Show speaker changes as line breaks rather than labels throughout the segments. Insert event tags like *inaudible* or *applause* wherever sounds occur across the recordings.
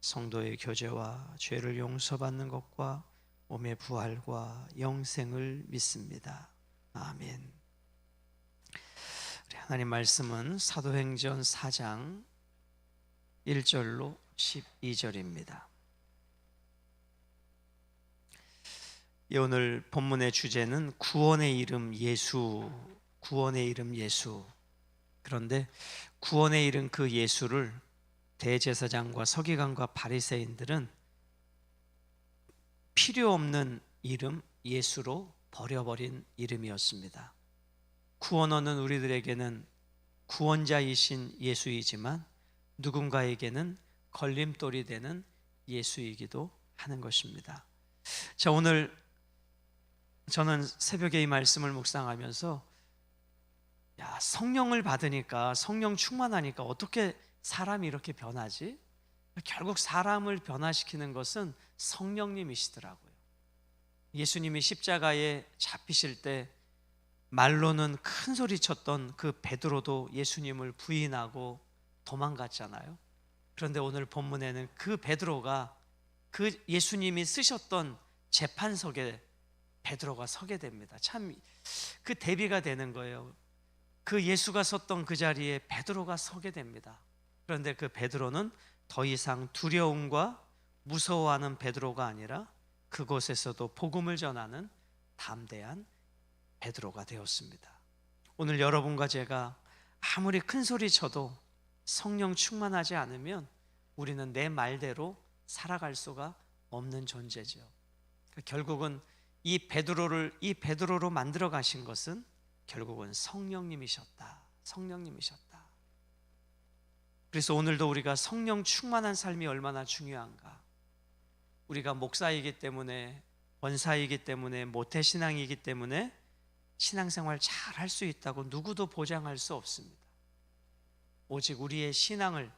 성도의 교제와 죄를 용서받는 것과 몸의 부활과 영생을 믿습니다. 아멘. 하나님 말씀은 사도행전 4장 1절로 12절입니다. 예, 오늘 본문의 주제는 구원의 이름 예수, 구원의 이름 예수. 그런데 구원의 이름 그 예수를 대제사장과 서기관과 바리새인들은 필요 없는 이름 예수로 버려버린 이름이었습니다. 구원어는 우리들에게는 구원자이신 예수이지만 누군가에게는 걸림돌이 되는 예수이기도 하는 것입니다. 자, 오늘 저는 새벽에 이 말씀을 묵상하면서 야, 성령을 받으니까 성령 충만하니까 어떻게 사람이 이렇게 변하지? 결국 사람을 변화시키는 것은 성령님이시더라고요. 예수님이 십자가에 잡히실 때 말로는 큰 소리 쳤던 그 베드로도 예수님을 부인하고 도망갔잖아요. 그런데 오늘 본문에는 그 베드로가 그 예수님이 쓰셨던 재판석에 베드로가 서게 됩니다. 참 그 대비가 되는 거예요. 그 예수가 섰던 그 자리에 베드로가 서게 됩니다. 그런데 그 베드로는 더 이상 두려움과 무서워하는 베드로가 아니라 그곳에서도 복음을 전하는 담대한 베드로가 되었습니다. 오늘 여러분과 제가 아무리 큰 소리 쳐도 성령 충만하지 않으면 우리는 내 말대로 살아갈 수가 없는 존재죠. 결국은 이 베드로를 이 베드로로 만들어 가신 것은 결국은 성령님이셨다. 성령님이셨다. 그래서 오늘도 우리가 성령 충만한 삶이 얼마나 중요한가. 우리가 목사이기 때문에 원사이기 때문에 모태 신앙이기 때문에 신앙생활 잘 할 수 있다고 누구도 보장할 수 없습니다. 오직 우리의 신앙을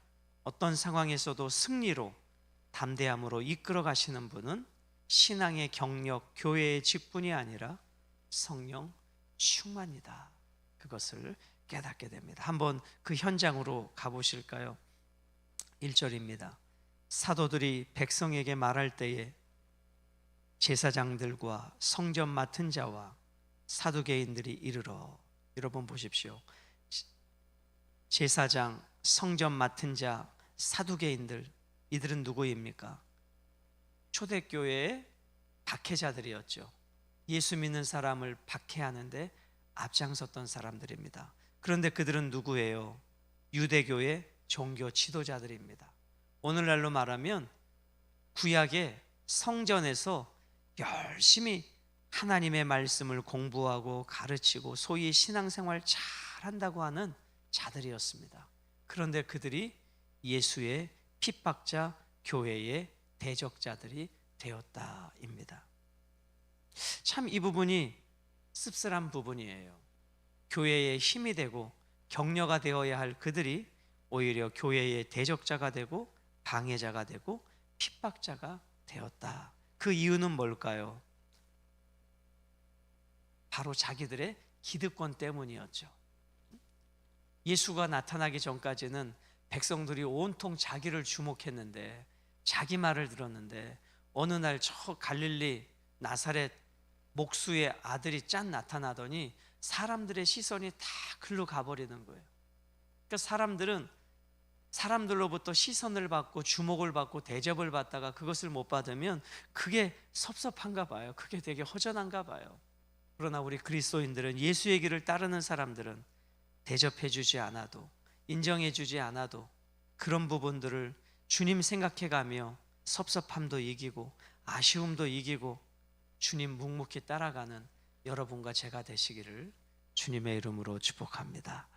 어떤 상황에서도 승리로 담대함으로 이끌어 가시는 분은 신앙의 경력, 교회의 직분이 아니라 성령 충만이다. 그것을 깨닫게 됩니다. 한번 그 현장으로 가보실까요? 1절입니다. 사도들이 백성에게 말할 때에 제사장들과 성전 맡은 자와 사두개인들이 이르러 여러분 보십시오. 제사장, 성전 맡은 자, 사두개인들 이들은 누구입니까? 초대교회의 박해자들이었죠. 예수 믿는 사람을 박해하는데 앞장섰던 사람들입니다. 그런데 그들은 누구예요? 유대교의 종교 지도자들입니다. 오늘날로 말하면 구약의 성전에서 열심히 하나님의 말씀을 공부하고 가르치고 소위 신앙생활 잘 한다고 하는 자들이었습니다. 그런데 그들이 예수의 핍박자 교회의 대적자들이 되었다입니다. 참 이 부분이 씁쓸한 부분이에요. 교회의 힘이 되고 격려가 되어야 할 그들이 오히려 교회의 대적자가 되고 방해자가 되고 핍박자가 되었다. 그 이유는 뭘까요? 바로 자기들의 기득권 때문이었죠. 예수가 나타나기 전까지는 백성들이 온통 자기를 주목했는데 자기 말을 들었는데 어느 날 저 갈릴리 나사렛 목수의 아들이 짠 나타나더니 사람들의 시선이 다 글로 가버리는 거예요. 그러니까 사람들은 사람들로부터 시선을 받고 주목을 받고 대접을 받다가 그것을 못 받으면 그게 섭섭한가 봐요. 그게 되게 허전한가 봐요. 그러나 우리 그리스도인들은 예수의 길을 따르는 사람들은 대접해 주지 않아도 인정해 주지 않아도 그런 부분들을 주님 생각해 가며 섭섭함도 이기고 아쉬움도 이기고 주님 묵묵히 따라가는 여러분과 제가 되시기를 주님의 이름으로 축복합니다.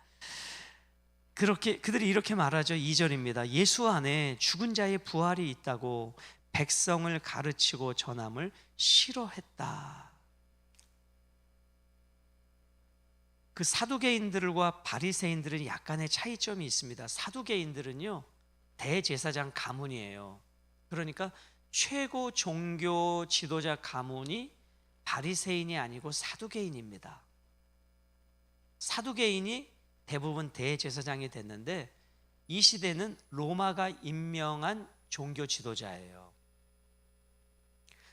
그렇게 그들이 이렇게 말하죠. 2절입니다. 예수 안에 죽은 자의 부활이 있다고 백성을 가르치고 전함을 싫어했다. 그 사두개인들과 바리새인들은 약간의 차이점이 있습니다. 사두개인들은요 대제사장 가문이에요. 그러니까 최고 종교 지도자 가문이 바리새인이 아니고 사두개인입니다. 사두개인이 대부분 대제사장이 됐는데 이 시대는 로마가 임명한 종교 지도자예요.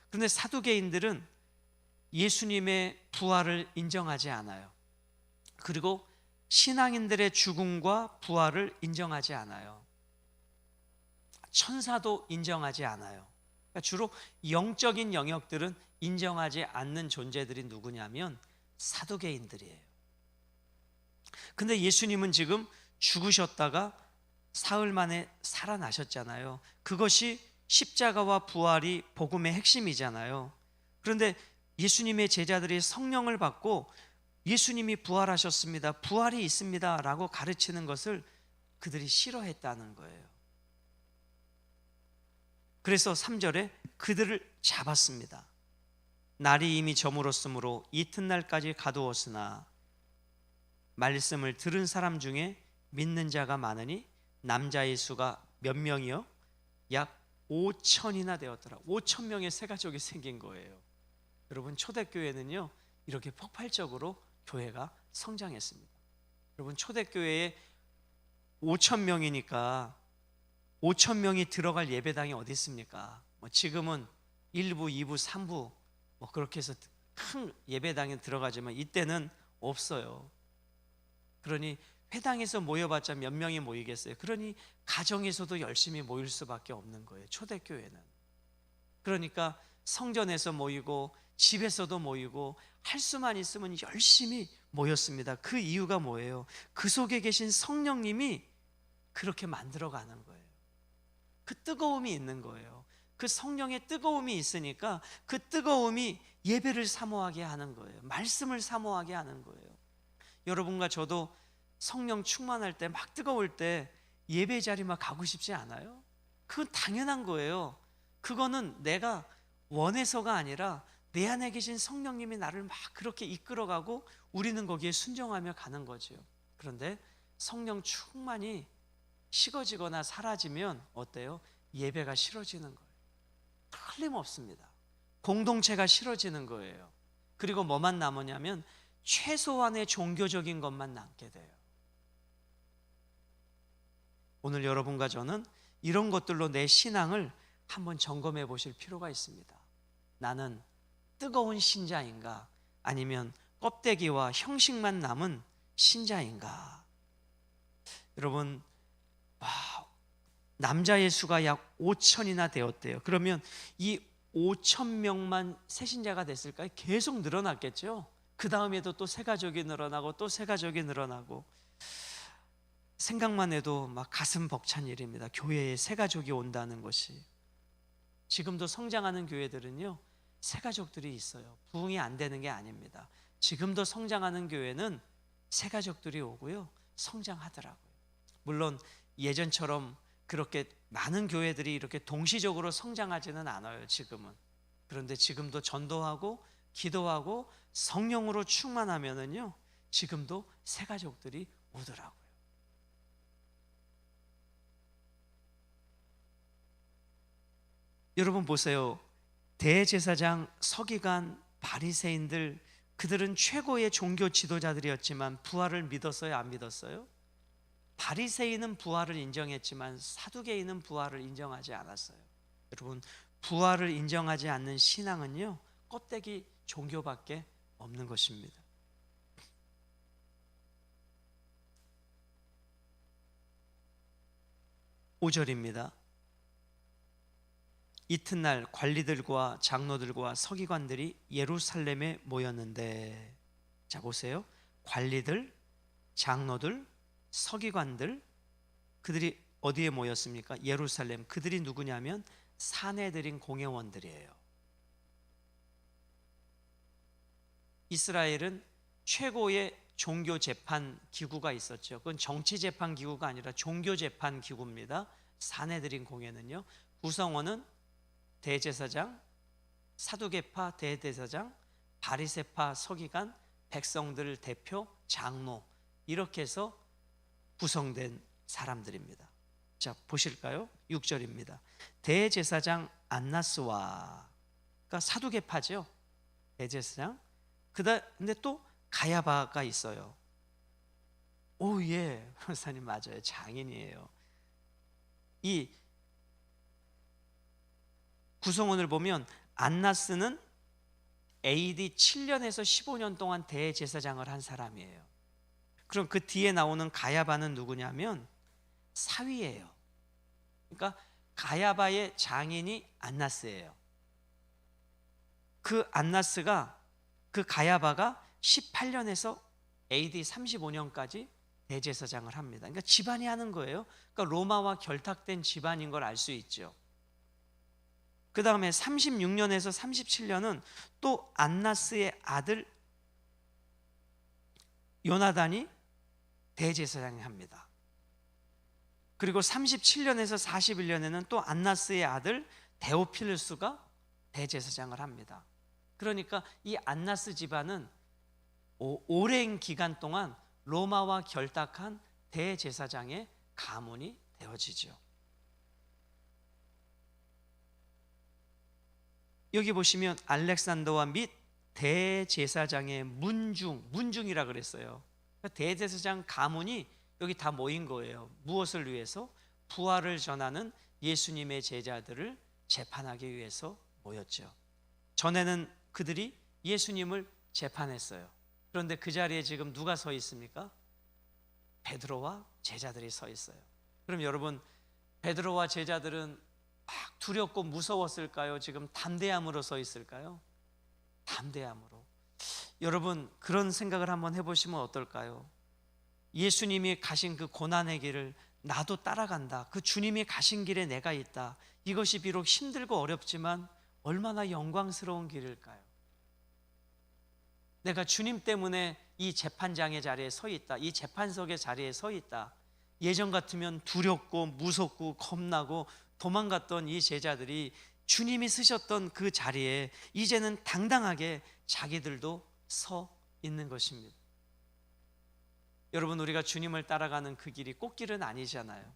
그런데 사두개인들은 예수님의 부활을 인정하지 않아요. 그리고 신앙인들의 죽음과 부활을 인정하지 않아요. 천사도 인정하지 않아요. 그러니까 주로 영적인 영역들은 인정하지 않는 존재들이 누구냐면 사두개인들이에요. 근데 예수님은 지금 죽으셨다가 사흘 만에 살아나셨잖아요. 그것이 십자가와 부활이 복음의 핵심이잖아요. 그런데 예수님의 제자들이 성령을 받고 예수님이 부활하셨습니다. 부활이 있습니다. 라고 가르치는 것을 그들이 싫어했다는 거예요. 그래서 3절에 그들을 잡았습니다. 날이 이미 저물었으므로 이튿날까지 가두었으나 말씀을 들은 사람 중에 믿는 자가 많으니 남자의 수가 몇 명이요? 약 5천이나 되었더라. 5천 명의 새 가족이 생긴 거예요. 여러분 초대교회는요 이렇게 폭발적으로 교회가 성장했습니다. 여러분 초대교회에 5천 명이니까 5천 명이 들어갈 예배당이 어디 있습니까? 뭐 지금은 1부, 2부, 3부 뭐 그렇게 해서 큰 예배당에 들어가지만 이때는 없어요. 그러니 회당에서 모여봤자 몇 명이 모이겠어요. 그러니 가정에서도 열심히 모일 수밖에 없는 거예요. 초대교회는. 그러니까 성전에서 모이고 집에서도 모이고 할 수만 있으면 열심히 모였습니다. 그 이유가 뭐예요? 그 속에 계신 성령님이 그렇게 만들어 가는 거예요. 그 뜨거움이 있는 거예요. 그 성령의 뜨거움이 있으니까 그 뜨거움이 예배를 사모하게 하는 거예요. 말씀을 사모하게 하는 거예요. 여러분과 저도 성령 충만할 때 막 뜨거울 때 예배 자리 막 가고 싶지 않아요? 그건 당연한 거예요. 그거는 내가 원해서가 아니라 내 안에 계신 성령님이 나를 막 그렇게 이끌어가고 우리는 거기에 순종하며 가는 거죠. 그런데 성령 충만이 식어지거나 사라지면 어때요? 예배가 싫어지는 거예요. 틀림없습니다. 공동체가 싫어지는 거예요. 그리고 뭐만 남으냐면 최소한의 종교적인 것만 남게 돼요. 오늘 여러분과 저는 이런 것들로 내 신앙을 한번 점검해 보실 필요가 있습니다. 나는 뜨거운 신자인가? 아니면 껍데기와 형식만 남은 신자인가? 여러분, 와, 남자의 수가 약 5천이나 되었대요. 그러면 이 5천 명만 새 신자가 됐을까요? 계속 늘어났겠죠. 그 다음에도 또 새 가족이 늘어나고 또 새 가족이 늘어나고 생각만 해도 막 가슴 벅찬 일입니다. 교회에 새 가족이 온다는 것이 지금도 성장하는 교회들은요 새 가족들이 있어요. 부흥이 안 되는 게 아닙니다. 지금도 성장하는 교회는 새 가족들이 오고요 성장하더라고요. 물론 예전처럼 그렇게 많은 교회들이 이렇게 동시적으로 성장하지는 않아요. 지금은 그런데 지금도 전도하고 기도하고 성령으로 충만하면은요 지금도 새 가족들이 오더라고요. 여러분 보세요. 대제사장, 서기관, 바리새인들 그들은 최고의 종교 지도자들이었지만 부활을 믿었어요, 안 믿었어요? 바리새인은 부활을 인정했지만 사두개인은 부활을 인정하지 않았어요. 여러분, 부활을 인정하지 않는 신앙은요. 껍데기 종교밖에 없는 것입니다. 오절입니다 이튿날 관리들과 장로들과 서기관들이 예루살렘에 모였는데 자 보세요. 관리들, 장로들, 서기관들 그들이 어디에 모였습니까? 예루살렘. 그들이 누구냐면 사내들인 공회원들이에요. 이스라엘은 최고의 종교 재판 기구가 있었죠. 그건 정치 재판 기구가 아니라 종교 재판 기구입니다. 사내들인 공회는요. 구성원은 대제사장, 사두개파 대대사장, 바리세파 서기관, 백성들 대표, 장로 이렇게 해서 구성된 사람들입니다. 자, 보실까요? 6절입니다. 대제사장 안나스와 그러니까 사두개파죠. 대제사장. 그다 근데 또 가야바가 있어요. 오 예, *laughs* 변호사님 맞아요. 장인이에요. 이 구성원을 보면 안나스는 AD 7년에서 15년 동안 대제사장을 한 사람이에요. 그럼 그 뒤에 나오는 가야바는 누구냐면 사위예요. 그러니까 가야바의 장인이 안나스예요. 그 안나스가 그 가야바가 18년에서 AD 35년까지 대제사장을 합니다. 그러니까 집안이 하는 거예요. 그러니까 로마와 결탁된 집안인 걸 알 수 있죠. 그 다음에 36년에서 37년은 또 안나스의 아들 요나단이 대제사장이 합니다. 그리고 37년에서 41년에는 또 안나스의 아들 데오필루스가 대제사장을 합니다. 그러니까 이 안나스 집안은 오, 오랜 기간 동안 로마와 결탁한 대제사장의 가문이 되어지죠. 여기 보시면 알렉산더와 및 대제사장의 문중, 문중이라 그랬어요. 그러니까 대제사장 가문이 여기 다 모인 거예요. 무엇을 위해서? 부활을 전하는 예수님의 제자들을 재판하기 위해서 모였죠. 전에는 그들이 예수님을 재판했어요. 그런데 그 자리에 지금 누가 서 있습니까? 베드로와 제자들이 서 있어요. 그럼 여러분 베드로와 제자들은 막 두렵고 무서웠을까요? 지금 담대함으로 서 있을까요? 담대함으로. 여러분 그런 생각을 한번 해보시면 어떨까요? 예수님이 가신 그 고난의 길을 나도 따라간다. 그 주님이 가신 길에 내가 있다. 이것이 비록 힘들고 어렵지만 얼마나 영광스러운 길일까요? 내가 주님 때문에 이 재판장의 자리에 서 있다. 이 재판석의 자리에 서 있다. 예전 같으면 두렵고 무섭고 겁나고 도망갔던 이 제자들이 주님이 쓰셨던 그 자리에 이제는 당당하게 자기들도 서 있는 것입니다. 여러분 우리가 주님을 따라가는 그 길이 꽃길은 아니잖아요.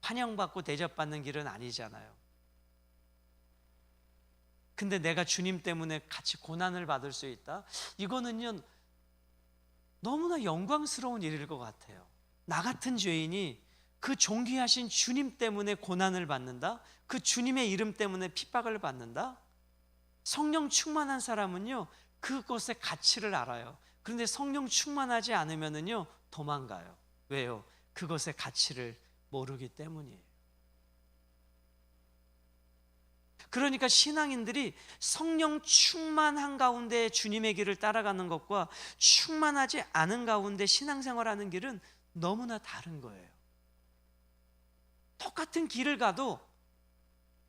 환영받고 대접받는 길은 아니잖아요. 근데 내가 주님 때문에 같이 고난을 받을 수 있다? 이거는요, 너무나 영광스러운 일일 것 같아요. 나 같은 죄인이 그 존귀하신 주님 때문에 고난을 받는다? 그 주님의 이름 때문에 핍박을 받는다? 성령 충만한 사람은요, 그것의 가치를 알아요. 그런데 성령 충만하지 않으면은요, 도망가요. 왜요? 그것의 가치를 모르기 때문이에요. 그러니까 신앙인들이 성령 충만한 가운데 주님의 길을 따라가는 것과 충만하지 않은 가운데 신앙생활하는 길은 너무나 다른 거예요. 똑같은 길을 가도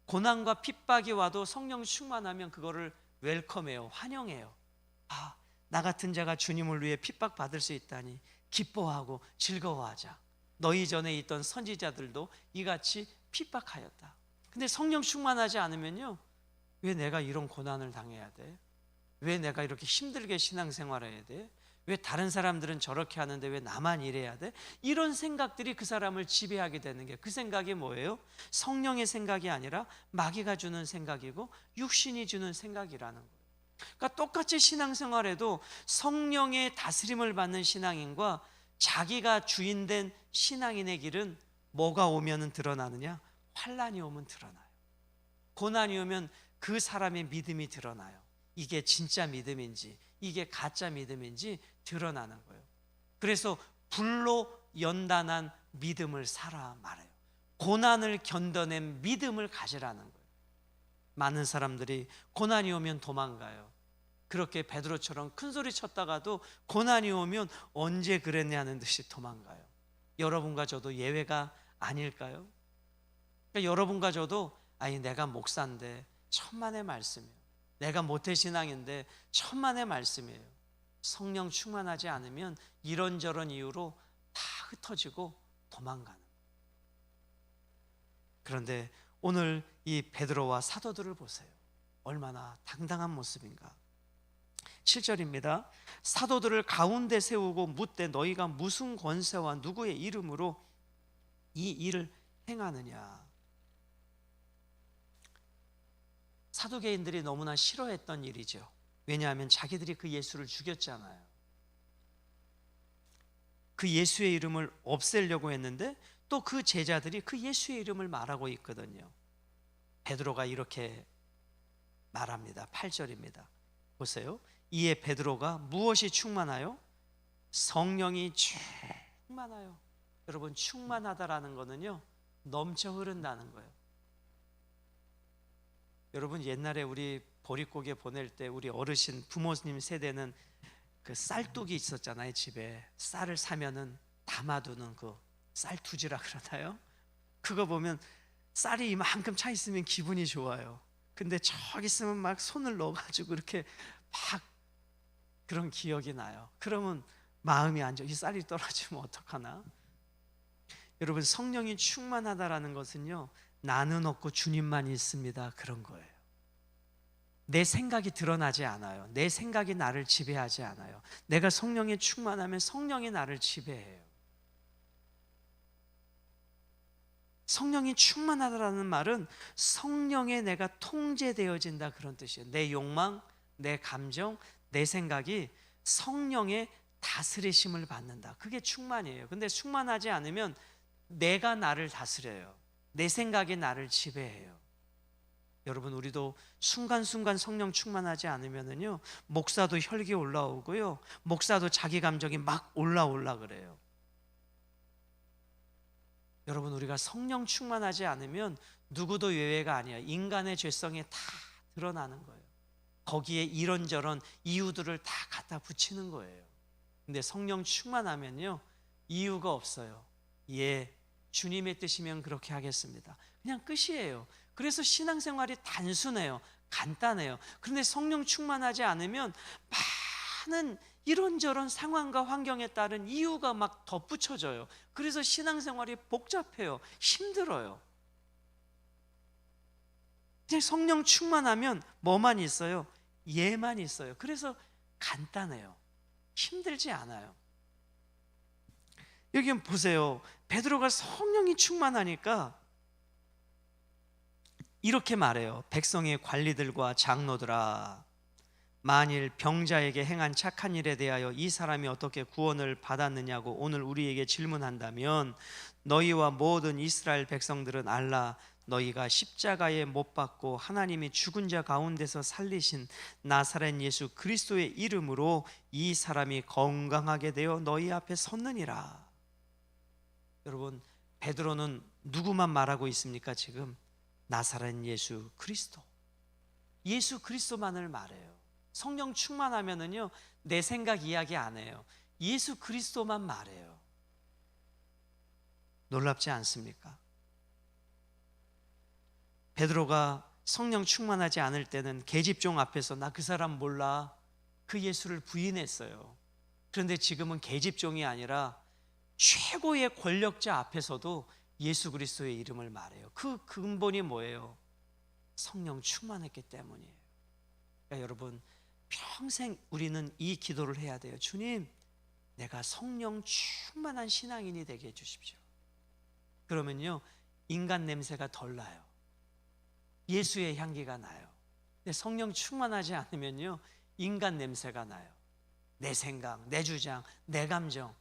고난과 핍박이 와도 성령 충만하면 그거를 웰컴해요. 환영해요. 아, 나 같은 자가 주님을 위해 핍박 받을 수 있다니 기뻐하고 즐거워하자. 너희 전에 있던 선지자들도 이같이 핍박하였다. 근데 성령 충만하지 않으면요. 왜 내가 이런 고난을 당해야 돼? 왜 내가 이렇게 힘들게 신앙생활해야 돼? 왜 다른 사람들은 저렇게 하는데 왜 나만 이래야 돼? 이런 생각들이 그 사람을 지배하게 되는 게 그 생각이 뭐예요? 성령의 생각이 아니라 마귀가 주는 생각이고 육신이 주는 생각이라는 거예요. 그러니까 똑같이 신앙생활에도 성령의 다스림을 받는 신앙인과 자기가 주인된 신앙인의 길은 뭐가 오면은 드러나느냐? 환란이 오면 드러나요. 고난이 오면 그 사람의 믿음이 드러나요. 이게 진짜 믿음인지 이게 가짜 믿음인지 드러나는 거예요. 그래서 불로 연단한 믿음을 살아 말아요. 고난을 견뎌낸 믿음을 가지라는 거예요. 많은 사람들이 고난이 오면 도망가요. 그렇게 베드로처럼 큰 소리 쳤다가도 고난이 오면 언제 그랬냐는 듯이 도망가요. 여러분과 저도 예외가 아닐까요? 그러니까 여러분과 저도 아니 내가 목사인데 천만의 말씀이에요. 내가 모태 신앙인데 천만의 말씀이에요. 성령 충만하지 않으면 이런저런 이유로 다 흩어지고 도망가는. 그런데 오늘 이 베드로와 사도들을 보세요. 얼마나 당당한 모습인가. 7절입니다. 사도들을 가운데 세우고 묻되 너희가 무슨 권세와 누구의 이름으로 이 일을 행하느냐. 사도계인들이 너무나 싫어했던 일이죠. 왜냐하면 자기들이 그 예수를 죽였잖아요. 그 예수의 이름을 없애려고 했는데 또 그 제자들이 그 예수의 이름을 말하고 있거든요. 베드로가 이렇게 말합니다. 8절입니다. 보세요. 이에 베드로가 무엇이 충만하요? 성령이 충만하요. 여러분 충만하다라는 거는요. 넘쳐 흐른다는 거예요. 여러분 옛날에 우리 보릿고개 보낼 때 우리 어르신 부모님 세대는 그 쌀뚝이 있었잖아요 집에 쌀을 사면은 담아두는 그 쌀투지라 그러나요? 그거 보면 쌀이 이만큼 차 있으면 기분이 좋아요. 근데 저기 있으면 막 손을 넣어가지고 이렇게 막 그런 기억이 나요. 그러면 마음이 안 좋아. 이 쌀이 떨어지면 어떡하나? 여러분 성령이 충만하다라는 것은요 나는 없고 주님만 있습니다 그런 거예요. 내 생각이 드러나지 않아요. 내 생각이 나를 지배하지 않아요. 내가 성령에 충만하면 성령이 나를 지배해요. 성령이 충만하다라는 말은 성령에 내가 통제되어진다 그런 뜻이에요. 내 욕망, 내 감정, 내 생각이 성령의 다스리심을 받는다. 그게 충만이에요. 근데 충만하지 않으면 내가 나를 다스려요. 내 생각이 나를 지배해요. 여러분 우리도 순간순간 성령 충만하지 않으면은요 목사도 혈기 올라오고요 목사도 자기 감정이 막 올라올라 그래요. 여러분 우리가 성령 충만하지 않으면 누구도 예외가 아니야. 인간의 죄성이 다 드러나는 거예요. 거기에 이런저런 이유들을 다 갖다 붙이는 거예요. 근데 성령 충만하면요 이유가 없어요. 예, 주님의 뜻이면 그렇게 하겠습니다. 그냥 끝이에요. 그래서 신앙생활이 단순해요. 간단해요. 그런데 성령 충만하지 않으면 많은 이런저런 상황과 환경에 따른 이유가 막 덧붙여져요. 그래서 신앙생활이 복잡해요. 힘들어요. 그냥 성령 충만하면 뭐만 있어요? 예만 있어요. 그래서 간단해요. 힘들지 않아요. 여기 보세요. 베드로가 성령이 충만하니까 이렇게 말해요. 백성의 관리들과 장로들아 만일 병자에게 행한 착한 일에 대하여 이 사람이 어떻게 구원을 받았느냐고 오늘 우리에게 질문한다면 너희와 모든 이스라엘 백성들은 알라 너희가 십자가에 못 박고 하나님이 죽은 자 가운데서 살리신 나사렛 예수 그리스도의 이름으로 이 사람이 건강하게 되어 너희 앞에 섰느니라. 여러분 베드로는 누구만 말하고 있습니까 지금? 나사렛 예수 그리스도. 예수 그리스도만을 말해요. 성령 충만하면은요 내 생각 이야기 안 해요. 예수 그리스도만 말해요. 놀랍지 않습니까? 베드로가 성령 충만하지 않을 때는 계집종 앞에서 나 그 사람 몰라 그 예수를 부인했어요. 그런데 지금은 계집종이 아니라 최고의 권력자 앞에서도 예수 그리스도의 이름을 말해요. 그 근본이 뭐예요? 성령 충만했기 때문이에요. 그러니까 여러분 평생 우리는 이 기도를 해야 돼요. 주님, 내가 성령 충만한 신앙인이 되게 해 주십시오. 그러면요, 인간 냄새가 덜 나요. 예수의 향기가 나요. 근데 성령 충만하지 않으면요, 인간 냄새가 나요. 내 생각, 내 주장, 내 감정.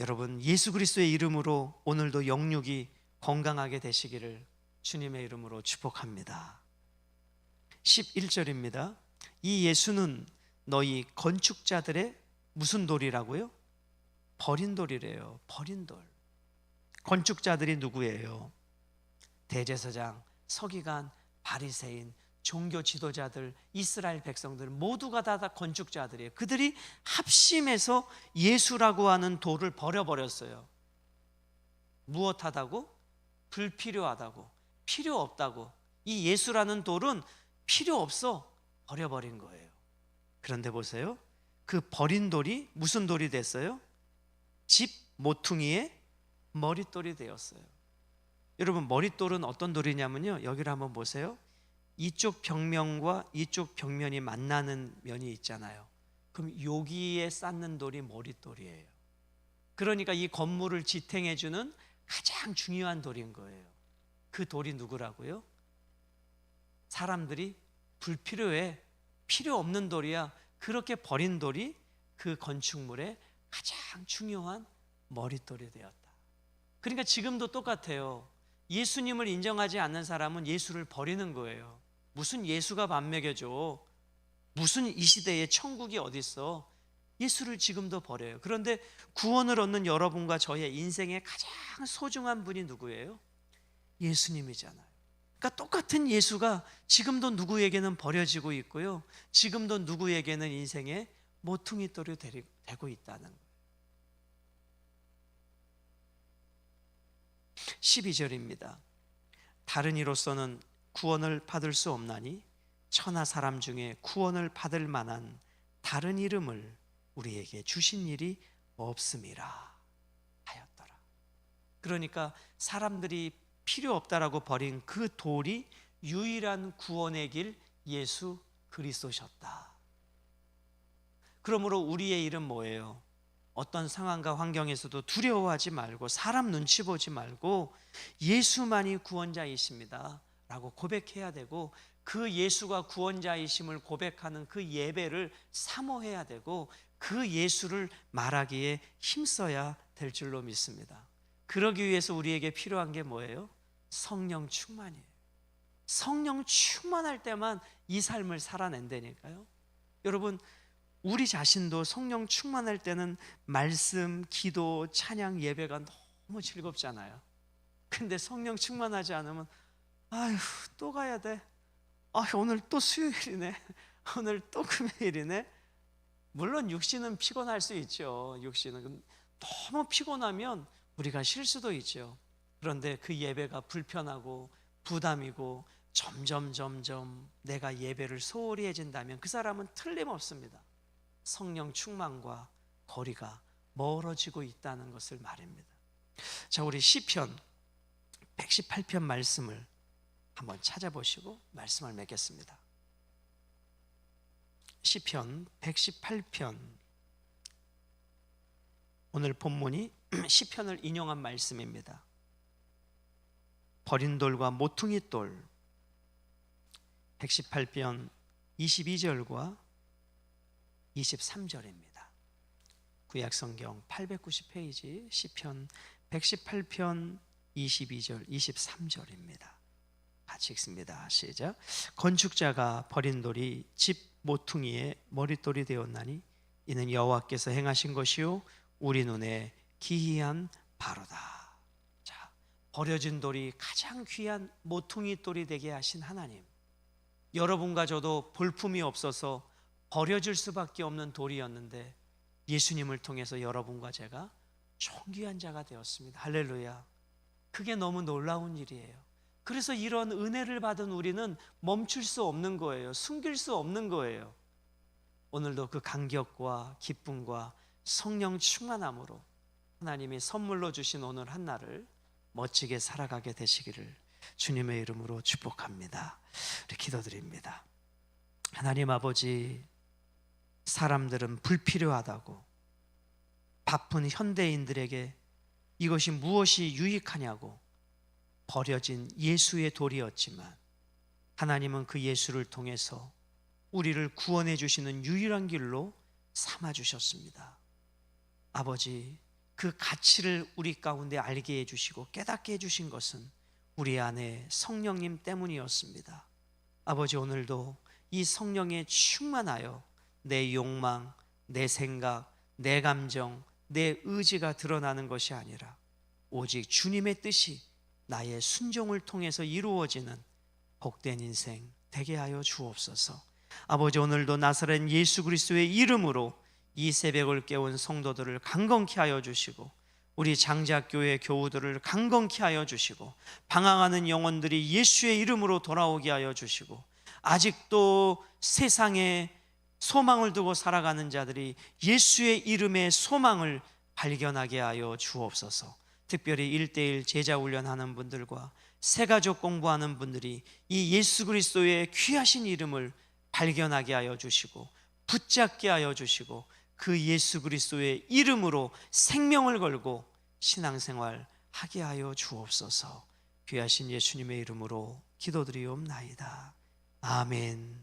여러분, 예수 그리스도의 이름으로 오늘도 영육이 건강하게 되시기를 주님의 이름으로 축복합니다. 11절입니다. 이 예수는 너희 건축자들의 무슨 돌이라고요? 버린 돌이래요. 버린 돌. 건축자들이 누구예요? 대제사장, 서기관, 바리새인, 종교 지도자들, 이스라엘 백성들 모두가 다, 다 건축자들이에요. 그들이 합심해서 예수라고 하는 돌을 버려버렸어요. 무엇하다고? 불필요하다고, 필요 없다고. 이 예수라는 돌은 필요 없어 버려버린 거예요. 그런데 보세요. 그 버린 돌이 무슨 돌이 됐어요? 집 모퉁이의 머릿돌이 되었어요. 여러분 머릿돌은 어떤 돌이냐면요. 여기를 한번 보세요. 이쪽 벽면과 이쪽 벽면이 만나는 면이 있잖아요. 그럼 여기에 쌓는 돌이 머릿돌이에요. 그러니까 이 건물을 지탱해 주는 가장 중요한 돌인 거예요. 그 돌이 누구라고요? 사람들이 불필요해 필요 없는 돌이야. 그렇게 버린 돌이 그 건축물의 가장 중요한 머릿돌이 되었다. 그러니까 지금도 똑같아요. 예수님을 인정하지 않는 사람은 예수를 버리는 거예요. 무슨 예수가 밥 먹여줘? 무슨 이 시대에 천국이 어디 있어? 예수를 지금도 버려요. 그런데 구원을 얻는 여러분과 저의 인생의 가장 소중한 분이 누구예요? 예수님이잖아요. 그러니까 똑같은 예수가 지금도 누구에게는 버려지고 있고요. 지금도 누구에게는 인생의 모퉁이돌이 되고 있다는 거예요. 12절입니다. 다른 이로서는 구원을 받을 수 없나니 천하 사람 중에 구원을 받을 만한 다른 이름을 우리에게 주신 일이 없음이라 하였더라. 그러니까 사람들이 필요 없다라고 버린 그 돌이 유일한 구원의 길 예수 그리스도셨다. 그러므로 우리의 일은 뭐예요? 어떤 상황과 환경에서도 두려워하지 말고 사람 눈치 보지 말고 예수만이 구원자이십니다. 라고 고백해야 되고 그 예수가 구원자이심을 고백하는 그 예배를 사모해야 되고 그 예수를 말하기에 힘써야 될 줄로 믿습니다. 그러기 위해서 우리에게 필요한 게 뭐예요? 성령 충만이에요. 성령 충만할 때만 이 삶을 살아낸다니까요. 여러분, 우리 자신도 성령 충만할 때는 말씀, 기도, 찬양, 예배가 너무 즐겁잖아요. 근데 성령 충만하지 않으면 아휴, 또 가야 돼. 아, 오늘 또 수요일이네. *laughs* 오늘 또 금요일이네. 물론 육신은 피곤할 수 있죠. 육신은 너무 피곤하면 우리가 쉴 수도 있죠. 그런데 그 예배가 불편하고 부담이고 점점 점점 내가 예배를 소홀히 해진다면 그 사람은 틀림없습니다. 성령 충만과 거리가 멀어지고 있다는 것을 말입니다. 자, 우리 시편 118편 말씀을 한번 찾아보시고 말씀을 맺겠습니다. 시편 118편 오늘 본문이 *clears throat* 시편을 인용한 말씀입니다. 버린 돌과 모퉁이 돌 118편 22절과 23절입니다. 구약 성경 890페이지 시편 118편 22절 23절입니다. 같이 읽습니다. 시작. 건축자가 버린 돌이 집 모퉁이의 머릿돌이 되었나니 이는 여호와께서 행하신 것이요 우리 눈에 기이한 바로다. 자, 버려진 돌이 가장 귀한 모퉁이 돌이 되게 하신 하나님. 여러분과 저도 볼품이 없어서 버려질 수밖에 없는 돌이었는데 예수님을 통해서 여러분과 제가 존귀한 자가 되었습니다. 할렐루야. 그게 너무 놀라운 일이에요. 그래서 이런 은혜를 받은 우리는 멈출 수 없는 거예요. 숨길 수 없는 거예요. 오늘도 그 감격과 기쁨과 성령 충만함으로 하나님이 선물로 주신 오늘 한 날을 멋지게 살아가게 되시기를 주님의 이름으로 축복합니다. 우리 기도드립니다. 하나님 아버지, 사람들은 불필요하다고 바쁜 현대인들에게 이것이 무엇이 유익하냐고 버려진 예수의 돌이었지만 하나님은 그 예수를 통해서 우리를 구원해 주시는 유일한 길로 삼아 주셨습니다. 아버지, 그 가치를 우리 가운데 알게 해 주시고 깨닫게 해 주신 것은 우리 안에 성령님 때문이었습니다. 아버지 오늘도 이 성령에 충만하여 내 욕망, 내 생각, 내 감정, 내 의지가 드러나는 것이 아니라 오직 주님의 뜻이 나의 순종을 통해서 이루어지는 복된 인생 되게 하여 주옵소서. 아버지 오늘도 나사렛 예수 그리스도의 이름으로 이 새벽을 깨운 성도들을 강건케 하여 주시고 우리 장작교회 교우들을 강건케 하여 주시고 방황하는 영혼들이 예수의 이름으로 돌아오게 하여 주시고 아직도 세상에 소망을 두고 살아가는 자들이 예수의 이름의 소망을 발견하게 하여 주옵소서. 특별히 일대일 제자 훈련하는 분들과 새가족 공부하는 분들이 이 예수 그리스도의 귀하신 이름을 발견하게 하여 주시고 붙잡게 하여 주시고 그 예수 그리스도의 이름으로 생명을 걸고 신앙생활 하게 하여 주옵소서. 귀하신 예수님의 이름으로 기도드리옵나이다. 아멘.